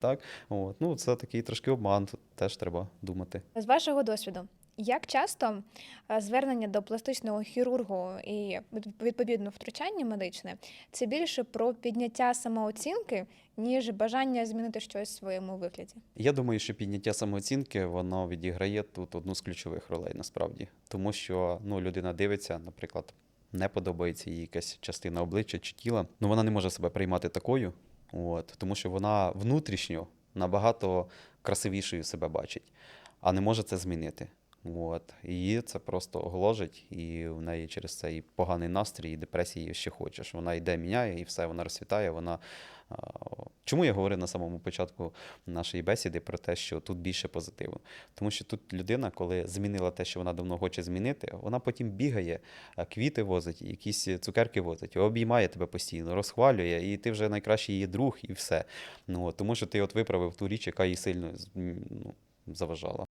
Так, от. Ну, це такий трошки обман, тут теж треба думати. З вашого досвіду, як часто е, звернення до пластичного хірургу і відповідно втручання медичне це більше про підняття самооцінки, ніж бажання змінити щось в своєму вигляді? Я думаю, що підняття самооцінки воно відіграє тут одну з ключових ролей насправді. Тому що ну, людина дивиться, наприклад, не подобається їй якась частина обличчя чи тіла, ну вона не може себе приймати такою, от, тому що вона внутрішньо набагато красивішою себе бачить, а не може це змінити. От. Її це просто гложить, і в неї через це і поганий настрій, і депресія, і ще хочеш. Вона йде, міняє, і все, вона розцвітає. Вона... Чому я говорив на самому початку нашої бесіди про те, що тут більше позитиву? Тому що тут людина, коли змінила те, що вона давно хоче змінити, вона потім бігає, квіти возить, якісь цукерки возить, обіймає тебе постійно, розхвалює, і ти вже найкращий її друг, і все. Ну, тому що ти от виправив ту річ, яка їй сильно ну, заважала.